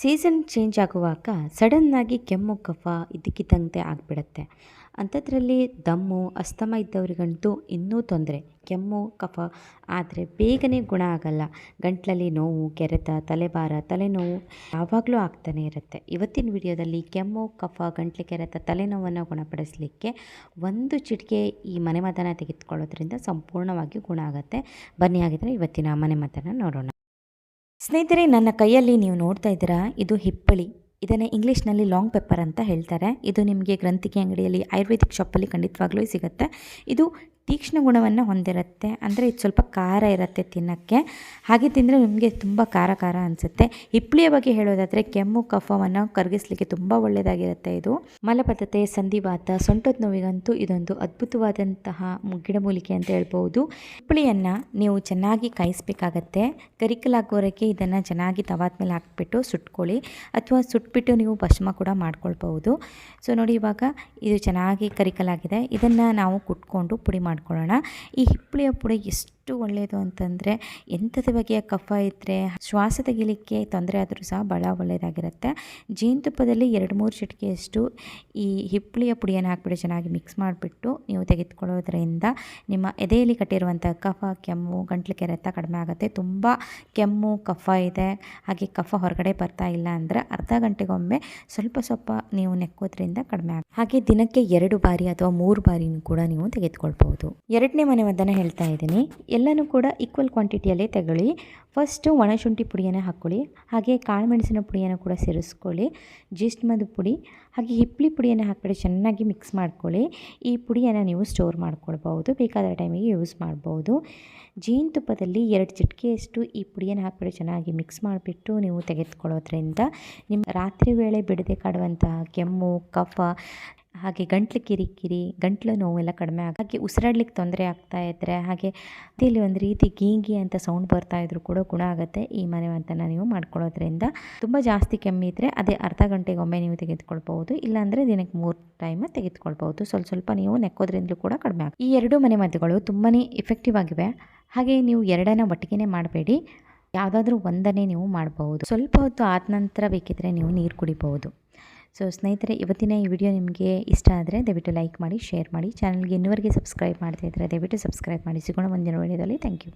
Season change ಆಗುವಾಗ ಸಡನ್ನಾಗಿ ಕೆಮ್ಮು, ಕಫ ಇದ್ದಕ್ಕಿದ್ದಂತೆ ಆಗಿಬಿಡತ್ತೆ. ಅಂಥದ್ರಲ್ಲಿ ದಮ್ಮು, ಅಸ್ತಮ ಇದ್ದವರಿಗಂತೂ ಇನ್ನೂ ತೊಂದರೆ. ಕೆಮ್ಮು, ಕಫ ಆದರೆ ಬೇಗನೆ ಗುಣ ಆಗಲ್ಲ. ಗಂಟಲಲ್ಲಿ ನೋವು, ಕೆರೆತ, ತಲೆಭಾರ, ತಲೆನೋವು ಯಾವಾಗಲೂ ಆಗ್ತಾನೆ ಇರುತ್ತೆ. ಇವತ್ತಿನ ವಿಡಿಯೋದಲ್ಲಿ ಕೆಮ್ಮು, ಕಫ, ಗಂಟ್ಲು, ಕೆರೆತ, ತಲೆನೋವನ್ನು ಗುಣಪಡಿಸಲಿಕ್ಕೆ ಒಂದು ಚಿಟಿಕೆ ಈ ಮನೆಮದನ ತೆಗೆದುಕೊಳ್ಳೋದ್ರಿಂದ ಸಂಪೂರ್ಣವಾಗಿ ಗುಣ ಆಗುತ್ತೆ. ಬನ್ನಿ ಹಾಗಿದ್ರೆ ಇವತ್ತಿನ ಮನೆಮದನ ನೋಡೋಣ. ಸ್ನೇಹಿತರೆ, ನನ್ನ ಕೈಯಲ್ಲಿ ನೀವು ನೋಡ್ತಾ ಇದ್ದೀರಾ, ಇದು ಹಿಪ್ಪಳಿ ಇದನ್ನು ಇಂಗ್ಲೀಷ್ನಲ್ಲಿ ಲಾಂಗ್ ಪೆಪ್ಪರ್ ಅಂತ ಹೇಳ್ತಾರೆ. ಇದು ನಿಮಗೆ ಗ್ರಂಥಿಕೆ ಅಂಗಡಿಯಲ್ಲಿ ಆಯುರ್ವೇದಿಕ್ ಶಾಪಲ್ಲಿ ಖಂಡಿತವಾಗ್ಲೂ ಸಿಗುತ್ತೆ. ಇದು ತೀಕ್ಷ್ಣ ಗುಣವನ್ನು ಹೊಂದಿರುತ್ತೆ. ಅಂದರೆ ಇದು ಸ್ವಲ್ಪ ಖಾರ ಇರುತ್ತೆ ತಿನ್ನೋಕ್ಕೆ. ಹಾಗೆ ತಿಂದರೆ ನಿಮಗೆ ತುಂಬ ಖಾರ ಖಾರ ಅನಿಸುತ್ತೆ. ಹಿಪ್ಪಳಿಯ ಬಗ್ಗೆ ಹೇಳೋದಾದರೆ ಕೆಮ್ಮು, ಕಫವನ್ನು ಕರಗಿಸ್ಲಿಕ್ಕೆ ತುಂಬ ಒಳ್ಳೆಯದಾಗಿರುತ್ತೆ ಇದು. ಮಲಬದ್ಧತೆ, ಸಂಧಿವಾತ, ಸೊಂಟದ ನೋವಿಗಂತೂ ಇದೊಂದು ಅದ್ಭುತವಾದಂತಹ ಗಿಡಮೂಲಿಕೆ ಅಂತ ಹೇಳ್ಬೋದು ಹಿಪ್ಪಳಿಯನ್ನು ನೀವು ಚೆನ್ನಾಗಿ ಕಾಯಿಸ್ಬೇಕಾಗತ್ತೆ. ಕರಿಕಲಾಗೋರಕ್ಕೆ ಇದನ್ನು ಚೆನ್ನಾಗಿ ತವಾದ ಮೇಲೆ ಹಾಕ್ಬಿಟ್ಟು ಸುಟ್ಕೊಳ್ಳಿ. ಅಥವಾ ಸುಟ್ಬಿಟ್ಟು ನೀವು ಭಸ್ಮ ಕೂಡ ಮಾಡ್ಕೊಳ್ಬಹುದು. ಸೊ ನೋಡಿ ಇವಾಗ ಇದು ಚೆನ್ನಾಗಿ ಕರಿಕಲಾಗಿದೆ. ಇದನ್ನು ನಾವು ಕುಟ್ಕೊಂಡು ಪುಡಿ ಮಾಡ್ಕೊಳ್ಳೋಣ. ಈ ಹಿಪ್ಪಳಿಯ ಪುಡಿ ಎಷ್ಟು ಒಳ್ಳೆಯದು ಅಂತಂದರೆ ಎಂಥದ್ದು ಬಗೆಯ ಕಫ ಇದ್ದರೆ ಶ್ವಾಸ ತೆಗಿಲಿಕ್ಕೆ ತೊಂದರೆ ಆದರೂ ಸಹ ಭಾಳ ಒಳ್ಳೆಯದಾಗಿರುತ್ತೆ ಜೇನುತುಪ್ಪದಲ್ಲಿ ಎರಡು ಮೂರು ಚಿಟಿಕೆಯಷ್ಟು ಈ ಹಿಪ್ಪಳಿಯ ಪುಡಿಯನ್ನು ಹಾಕ್ಬಿಟ್ಟು ಚೆನ್ನಾಗಿ ಮಿಕ್ಸ್ ಮಾಡಿಬಿಟ್ಟು ನೀವು ತೆಗೆದುಕೊಳ್ಳೋದ್ರಿಂದ ನಿಮ್ಮ ಎದೆಯಲ್ಲಿ ಕಟ್ಟಿರುವಂಥ ಕಫ, ಕೆಮ್ಮು, ಗಂಟ್ಲು ಕೆರೆತ ಕಡಿಮೆ ಆಗುತ್ತೆ. ತುಂಬ ಕೆಮ್ಮು, ಕಫ ಇದೆ. ಹಾಗೆ ಕಫ ಹೊರಗಡೆ ಬರ್ತಾ ಇಲ್ಲ ಅಂದರೆ ಅರ್ಧ ಗಂಟೆಗೊಮ್ಮೆ ಸ್ವಲ್ಪ ಸ್ವಲ್ಪ ನೀವು ನೆಕ್ಕೋದ್ರಿಂದ ಕಡಿಮೆ ಆಗುತ್ತೆ. ಹಾಗೆ ದಿನಕ್ಕೆ ಎರಡು ಬಾರಿ ಅಥವಾ ಮೂರು ಬಾರಿನೂ ಕೂಡ ನೀವು ತೆಗೆದುಕೊಳ್ಬಹುದು. ಎರಡನೇ ಮನೆ ಹೇಳ್ತಾ ಇದ್ದೀನಿ. ಎಲ್ಲನೂ ಕೂಡ ಈಕ್ವಲ್ ಕ್ವಾಂಟಿಟಿಯಲ್ಲೇ ತಗೊಳ್ಳಿ. ಫಸ್ಟು ಒಣಶುಂಠಿ ಪುಡಿಯನ್ನು ಹಾಕ್ಕೊಳ್ಳಿ ಹಾಗೆ ಕಾಳುಮೆಣಸಿನ ಪುಡಿಯನ್ನು ಕೂಡ ಸೇರಿಸ್ಕೊಳ್ಳಿ. ಜೀಸ್ಟ್ಮದ ಪುಡಿ. ಹಾಗೆ ಹಿಪ್ಪಳಿ ಪುಡಿಯನ್ನು ಹಾಕ್ಬಿಟ್ಟು ಚೆನ್ನಾಗಿ ಮಿಕ್ಸ್ ಮಾಡ್ಕೊಳ್ಳಿ. ಈ ಪುಡಿಯನ್ನು ನೀವು ಸ್ಟೋರ್ ಮಾಡ್ಕೊಳ್ಬಹುದು. ಬೇಕಾದ ಟೈಮಿಗೆ ಯೂಸ್ ಮಾಡ್ಬೋದು. ಜೇನುತುಪ್ಪದಲ್ಲಿ ಎರಡು ಚಿಟಿಕೆಯಷ್ಟು ಈ ಪುಡಿಯನ್ನು ಹಾಕ್ಬಿಟ್ಟು ಚೆನ್ನಾಗಿ ಮಿಕ್ಸ್ ಮಾಡಿಬಿಟ್ಟು ನೀವು ತೆಗೆದುಕೊಳ್ಳೋದ್ರಿಂದ ನಿಮ್ಮ ರಾತ್ರಿ ವೇಳೆ ಬಿಡದೆ ಕಾಡುವಂತಹ ಕೆಮ್ಮು, ಕಫ ಹಾಗೆ ಗಂಟ್ಲು ಕಿರಿಕಿರಿ ಗಂಟ್ಲು ನೋವೆಲ್ಲ ಕಡಿಮೆ ಆಗ, ಹಾಗೆ ಉಸಿರಾಡ್ಲಿಕ್ಕೆ ತೊಂದರೆ ಆಗ್ತಾ ಇದ್ದರೆ ಹಾಗೆ ಇಲ್ಲಿ ಒಂದು ರೀತಿ ಗೀಗಿ ಅಂತ ಸೌಂಡ್ ಬರ್ತಾ ಇದ್ರೂ ಕೂಡ ಗುಣ ಆಗುತ್ತೆ ಈ ಮನೆ ಮದ್ದನ್ನು ನೀವು ಮಾಡ್ಕೊಳ್ಳೋದ್ರಿಂದ. ತುಂಬ ಜಾಸ್ತಿ ಕೆಮ್ಮಿದ್ರೆ ಅದೇ ಅರ್ಧ ಗಂಟೆಗೊಮ್ಮೆ ನೀವು ತೆಗೆದುಕೊಳ್ಬಹುದು, ಇಲ್ಲಾಂದರೆ ದಿನಕ್ಕೆ ಮೂರು ಟೈಮ್ ತೆಗೆದುಕೊಳ್ಬಹುದು. ಸ್ವಲ್ಪ ಸ್ವಲ್ಪ ನೀವು ನೆಕ್ಕೋದ್ರಿಂದಲೂ ಕೂಡ ಕಡಿಮೆ ಆಗುತ್ತೆ ಈ ಎರಡು ಮನೆ ಮದ್ದುಗಳು ತುಂಬಾ ಎಫೆಕ್ಟಿವ್ ಆಗಿವೆ. ಹಾಗೆ ನೀವು ಎರಡನ್ನ ಒಟ್ಟಿಗೆ ಮಾಡಬೇಡಿ. ಯಾವುದಾದ್ರೂ ಒಂದನ್ನೇ ನೀವು ಮಾಡಬಹುದು. ಸ್ವಲ್ಪ ಹೊತ್ತು ಆದ ನಂತರ ಬೇಕಿದ್ದರೆ ನೀವು ನೀರು ಕುಡಿಬಹುದು. ಸೊ ಸ್ನೇಹಿತರೆ, ಇವತ್ತಿನ ಈ ವಿಡಿಯೋ ನಿಮಗೆ ಇಷ್ಟ ಆದರೆ ದಯವಿಟ್ಟು ಲೈಕ್ ಮಾಡಿ, ಶೇರ್ ಮಾಡಿ. ಚಾನಲ್ಗೆ ಇನ್ನುವರೆಗೆ ಸಬ್ಸ್ಕ್ರೈಬ್ ಮಾಡ್ತಾ ಇದ್ದರೆ ದಯವಿಟ್ಟು ಸಬ್ಸ್ಕ್ರೈಬ್ ಮಾಡಿ. ಸಿಗೋಣ ಮುಂದಿನ ವಿಡಿಯೋದಲ್ಲಿ. Thank you.